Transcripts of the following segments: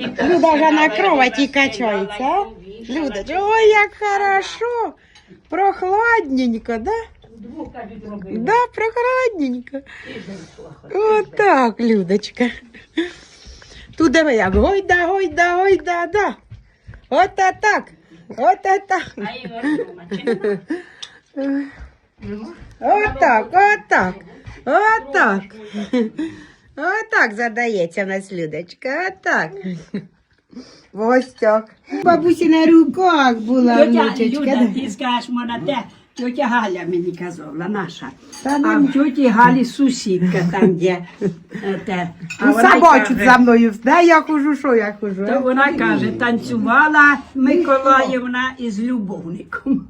Люда вже на кроваті качається, а? Люда, ой, як хорошо. Прохладненько, да? Да, прохладненько. Отак, Людочка. Тут диви як гойда, гойда, гойда, да. Ота так. Ота так. Отак, отак. Отак. Отак задається в нас Людочка. Отак. Ось так. Бабусі на руках була внучечка. Юля, ти скажеш мене те, тетя Галя мені казала, наша. Та А нема. в тьоті Галі сусідка там, де е, те. А Ну, вона й собачуть каже- за мною. Да, я хожу, що я хожу. То а? вона каже, танцювала Миколаївна із любовником.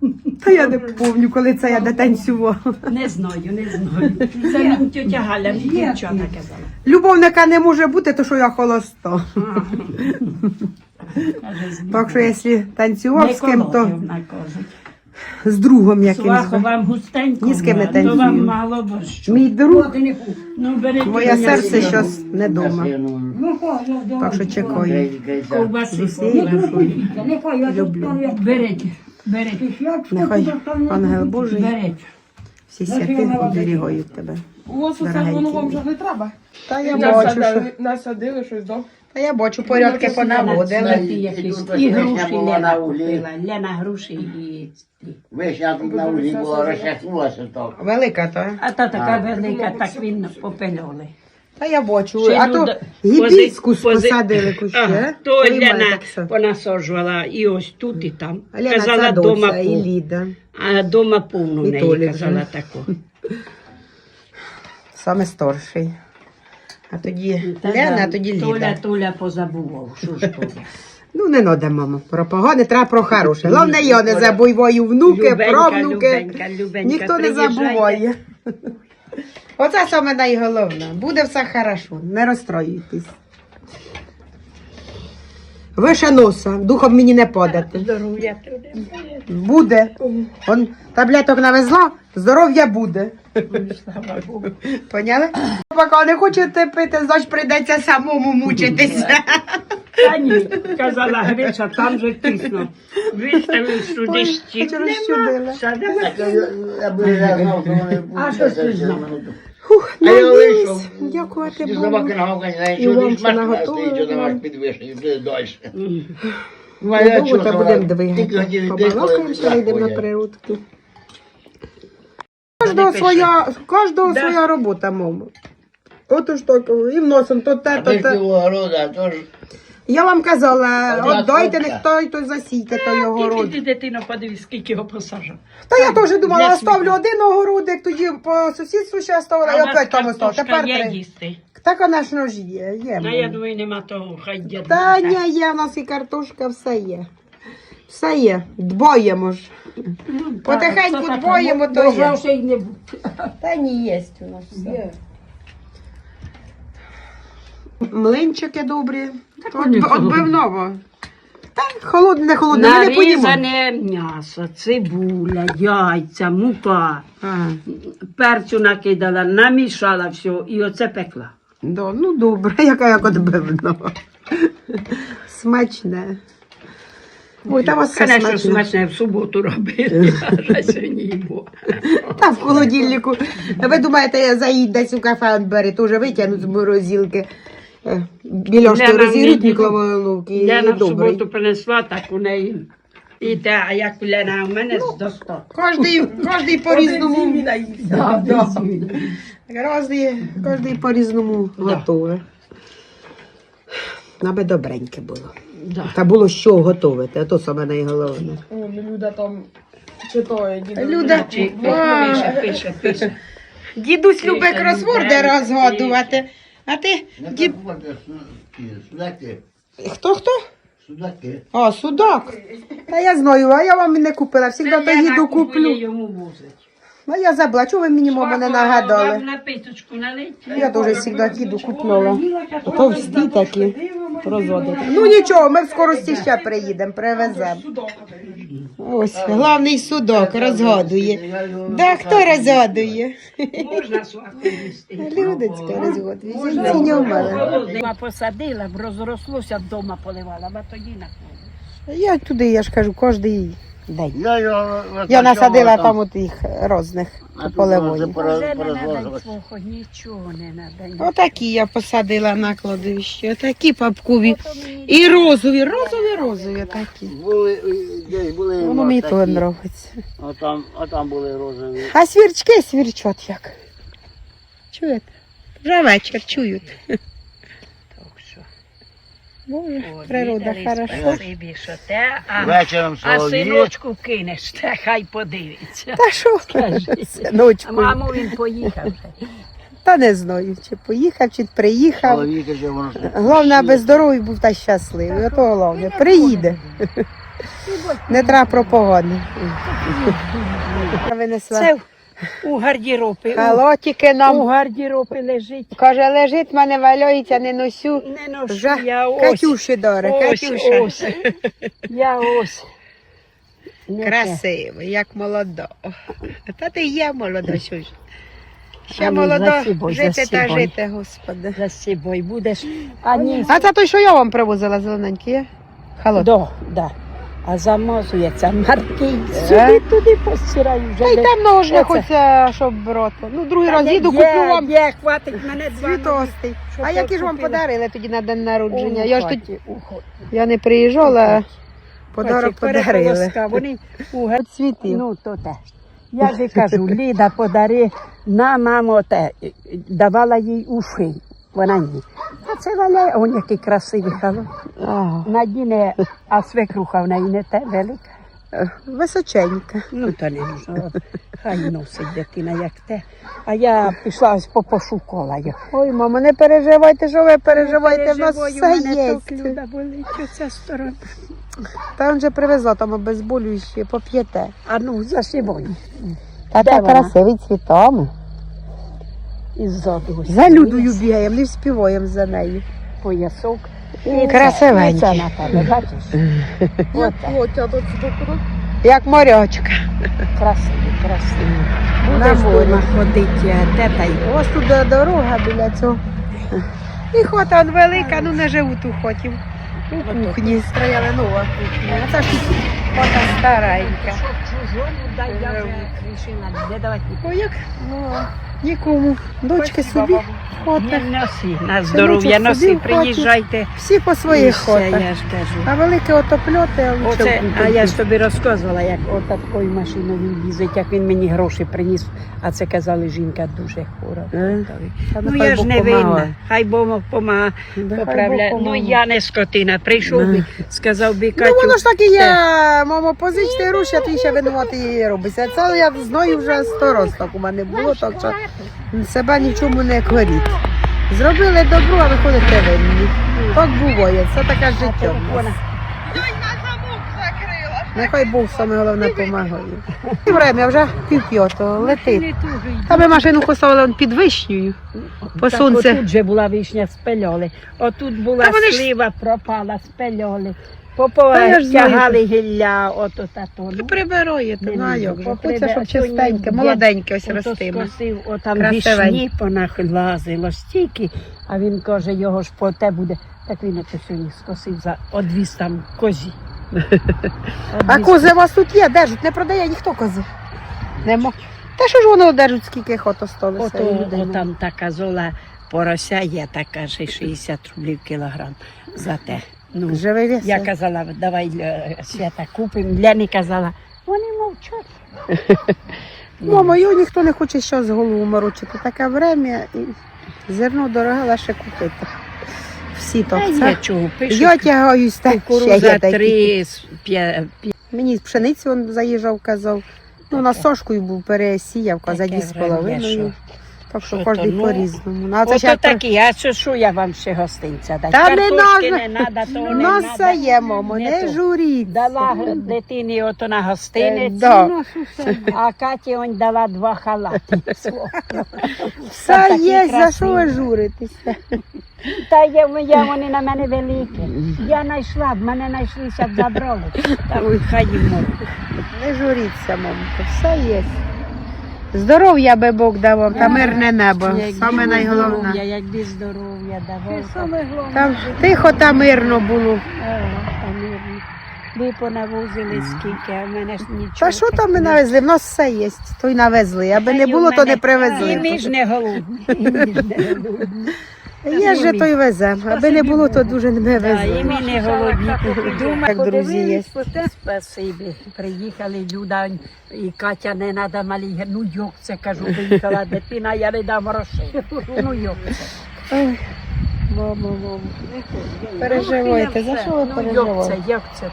Та я не пам'ятаю, коли це я дотанцювала. Не знаю, не знаю. Це мені тетя Галя мені дівчата казала. Любовника не може бути, то що я холоста. Каже, Так що, якщо танцював з ким, то Миколаївна, кажуть. З другом якимсь. Свахо вам густенько, Ні з ким не то вам мало борщу. Мій друг, Ну, беріть моє мені серце щось не дома. Так що чекаю. Ковбаси З усією купила. душою. Люблю. Беріть, беріть, Нехай ангел Божий, беріть. всі святи оберігають тебе. У вас усе Дорогенький воно вам мій. вже не треба. Та я бачу, що Насадили, насадили щось, да? Та я бачу, порядки понаводили. Якісь тут І груші Лена купила. Лена груші і... Вишня тут на углі була, розчахнулася так. Велика то. А та така велика, так він попельоли. Та я бачу, а то гібіскус посадили кущі, а? То Приймає Лена так все. понасаджувала і ось тут, і там. Лена казала, це дома доця і. Ліда. А дома повно в І неї, Толік казала таку. Саме старший. А тоді Та Лена, да, а тоді Толя, Ліда. Толя позабував, що ж Толя. Ну, не надо, мамо, про погане, треба про хороше. Головне, я не забуваю внуки, Любенька, правнуки. Любенька, Любенька, Ніхто не приїжджайте. забуває. Оце саме найголовне. Буде все хорошо, не розстроюйтесь. Вище носа, духом мені не подати. Здоров'я тобі. Буде. Он таблеток навезла, здоров'я буде. Поняли? Поки не хочете пити, значить прийдеться самому мучитися. Та ні, казала Гриця, там же тісно. Виставив сюди. Нема. Я би вже знав, що вони будуть. А що ж ти знав? Хух, А я вийшов. Дякувати Ті Богу. собаки на гавкані, І що вам ти що наготовили, стоїть, що там вам. аж підвішені, ти далі. Ну, а я довго чого, та будемо двигати. Побалакаємо, йдемо на ходять. природку. Кожного своя, кожного Да. своя робота, мамо. От уж так, і вносом, то те, А то ти ж те. цього рода, то ж Я вам казала, от дайте, не хто, то засійте, то його Тільки род. ти, дитино, подивись, скільки його посажав. Та я теж думала, оставлю один огородик, тоді по сусідству ще оставила, і опять там остав. Тепер є три. їсти. Так, звісно ж є, є. Ну, я думаю, нема того, хай дід. Та ні, є, у нас і картошка, все є. Все є, дбаємо ж. Потихеньку дбаємо, то є. Грошей не. Та ні, є у нас все. Млинчики добрі. Вони От, холодні. отбивного. Та холодне, не холодне, ми не поїмо. Нарізане м'ясо, цибуля, яйця, мука. Ага. Перцю накидала, намішала все і оце пекла. Да, ну добре, яка як отбивного. Смачне. Ой, та у вас все Конечно, смачне. смачне в суботу робили, а сьогодні їмо. Та в холодильнику. Ви думаєте, я заїдь десь у кафе он бери, теж витягнуть з морозилки. Е, Лена розігріть мені- мікроволновки Лена в добрий. суботу принесла, так у неї. І те, а як Лена у мене з достатку. Кожний, кожний по-різному. Да, Кожний, кожний по-різному готове. Аби добреньке було. да. Та було що готувати, а то саме найголовне. О, Люда там читає. діду. Люда, Пише, пише, пише. дідусь любить кросворди розгадувати. А ти, не дід, судаки, хто хто? судаки. А, судак. Та я знаю, а я вам і не купила. Всегда то їду куплю. йому. А я забула, чого ви мені мама не нагадали? на писочку налить. Я теж завжди їду купнула. Товсті такі розводити. Ну нічого, ми в скорості ще приїдемо, привеземо. Ось, главний судок розгадує. Да, хто розгадує? Можна. Людочка розгадує. Зінці мала. Посадила, б розрослося, вдома поливала, а тоді на. Я туди, я ж кажу, кожен день. Я, його Я насадила там, там от їх розних а полевої. вже не треба свого, нічого не треба. Отакі я посадила на кладовище, отакі папкові. І розові, розові, розові такі. Були, е, десь були Воно мені то подобається. А там, а там були розові. А свірчки свірчать як. Чуєте? Вже вечір чують. Боже, природа хороша. Спасибі, що те, а, Вечором а солов'ї. синочку кинеш, те хай подивиться. Та що? Скажи. Синочку. Мамо, він поїхав. вже. Та не знаю, чи поїхав, чи приїхав. Головне, аби здоровий був та щасливий. Ото головне. Приїде. Не треба про. Винесла. Це у гардеробі. У, Халотики у нам. гардеробі лежить. Каже, лежить, мене валяється, не носю. Не ношу, Вже я ось. Катюші доре, ось, Катюша. ось. Я ось. Красиво, як молода. Та ти є молода, що ж. Ще молода, жити та жити, господи. За собою будеш. А ні, А це той, що я вам привозила зелененький, є? Халот. до, да. А замазується маркий. Е? Сюди туди постираю вже. Та й де- темного ж не Оце. хочеться, щоб брати. Ну, другий раз їду, є, куплю вам Є, хватить мене цвітостий. Щоб А я які ж вам купила. подарили тоді на день народження? Я ж тут я не приїжджала, подарок подарили. Вони у га- Цвіти. Ну, то те. Я ж і кажу, Ліда подари на маму те, давала їй уши. Вона ні. А це валяє, он який красивий халат. Ага. На дні не, а свекруха в неї не те велика. Височенька. Ну, то не нужно. Хай носить дитина, як те. А я пішла ось по пошукала. Ой, мамо, не переживайте, що ви переживаєте, в нас все мене є. Люда болить, оця сторона. Та він же привезла там обезболюючі, поп'єте. А ну, за собою. Та Де вона? красивий цвітами. Із зоду. За Людою бігаємо, не співаємо за нею. Поясок. Красивенький. Це на тебе, бачиш? Як морячка. Красивий, красивий. На Будеш морі. дома ходити, а те та й Ось тут дорога біля цього. І хата он велика, ну не живуть у хоті. У кухні стояли нова кухня. А це ж хота старенька. Чужому дай, я вже рішила не давати Ну як? Ну, нікому. Дочки собі хота. Не носи, на здоров'я Синочок носи, собі в хаті. приїжджайте. Всі по І своїх все, хотах. я ж кажу. А велике ото-пльоти, а лучше Оце, в а я ж тобі розказувала, як отакою машиною він їздить, як він мені гроші приніс, а це казали, жінка дуже хвора. Е? Ну нехай я ж Бог не помагає. винна, хай Бог помагає, Да, хай поправляє. Бог Ну помагає. я не скотина, прийшов би, сказав би Катю. Ну воно ж так і є, мамо, позичте гроші, а ти ще винувати її робиться. Це я знаю вже сто так у мене було, так що себе ні в чому не коріть. Зробили добро, а виходите винні. Так буває, це таке життя. в нас. Нехай Бог саме головне допомагає. І время вже пів п'ятого летить. А ми машину поставили он під вишнею. По Так, сонце. Отут же була вишня з пельоли, отут була Та вони ж- слива, пропала з пельоли. Та я ж знаю, Тягали гілля, ото та то. Ну, Прибираєте, ну а не як же. Хочеться, щоб чистеньке, молоденьке ось ото ростиме. скосив, отам вишні понахлазило стільки, а він каже, його ж по те буде. Так він ото сьогодні скосив за одвіз там козі. А кози у вас тут є, держать, не продає ніхто кози. Нема. Та що ж воно держать, скільки осталося? Ото, людей нема. там така зола порося є, така же 60 рублів кілограм за те. Ну, Живий вес. Я казала, давай е, свята купимо. Лені казала, вони мовчать. Мама, його ніхто не хоче зараз з голову морочити. Таке время і зерно дороге лише купити. Всі Та є Це. чого, пишуть, Я тягаюсь так. ще кукуруза є такі. три, с- п'я- п'я- Мені пшеницю він заїжджав, казав. Ну, на сошкою був пересіяв, казав, Таке дві з время, половиною. Так що Що кожен ну, по-різному. Ну, а це Ото ще тр- такі, а що, що я вам ще гостинця дати? Та не Картошки не надо, то не надо. є, мамо, не то. журіть. Дала дитині ото на гостиниці, Да. а Каті он дала два халати. Все такі є, за що ви красиві. журитеся? Та є, є вони на мене великі. Я знайшла, в мене знайшлися, б забрали. Та хай можуть. Не журіться, мамко, все є. Здоров'я би Бог дав вам та мирне небо. Саме найголовне. здоров'я, Якби здоров'я давав. Там тихо та мирно було. Ви понавозили скільки, а в мене ж нічого. Та що там ми навезли? В нас все є, то й навезли. Аби не було, то не привезли. і ми ж не голодні. Є ж то й веземо. Аби не було, то дуже не Да, і ми не голодні. Думаю, Як друзі є. Спасибі. Приїхали Люда і Катя не треба малі. Ну як це кажу, приїхала дитина, я не дам грошей. Ну як це? Ой, мамо, мамо. Переживайте, за що ви Ну як це, переживаєте? як це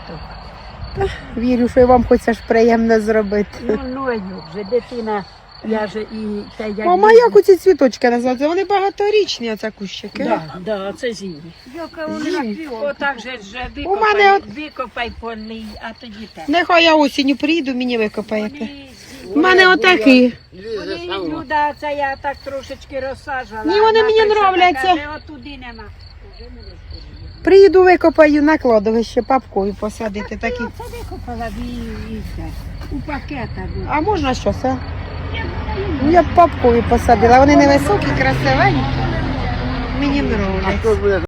так? Вірю, що вам хочеться ж приємно зробити. Ну, ну а як же, дитина, я же і та я. Мама, як оці цвіточки називаються? Вони багаторічні, оце кущики. Да, да, це зімі. Отак же ж У мене викопай, от- викопай полий, а тоді те. Нехай я осінню приїду, мені викопаєте. У мене отакі. Вони. Люда, це я так трошечки розсаджувала. Ні, вони Вона мені прийшла, нравляться. каже, От туди нема. Вже мене скоріє. Приїду, викопаю на кладовище папкою посадити такі. Це викопала і це, у пакета. А можна що це? Ну, я б папкові посадила. Вони невисокі, красивенькі. Мені буде